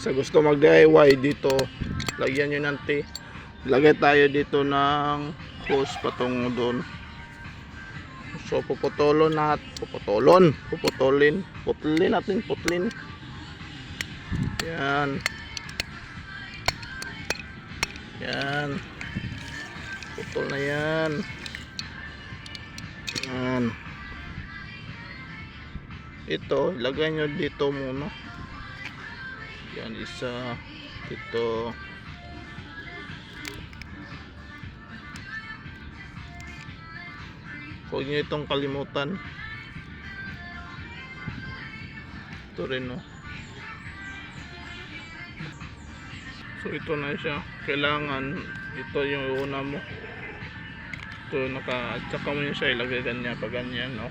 Sa gusto mag DIY dito, lagyan nyo ng T. Lagay tayo dito ng hose patungo doon. So puputulon nat, puputulon, puputulin, putlin natin, putlin. Yan. Yan. Putol na yan. Yan. Ito, lagay nyo dito muna. Yan, isa. Ito. Huwag nyo itong kalimutan. Ito rin, no. So, ito na siya. Kailangan, ito yung una mo. Ito, naka, tsaka mo yun siya ilagay ganyan, pag ganyan, no.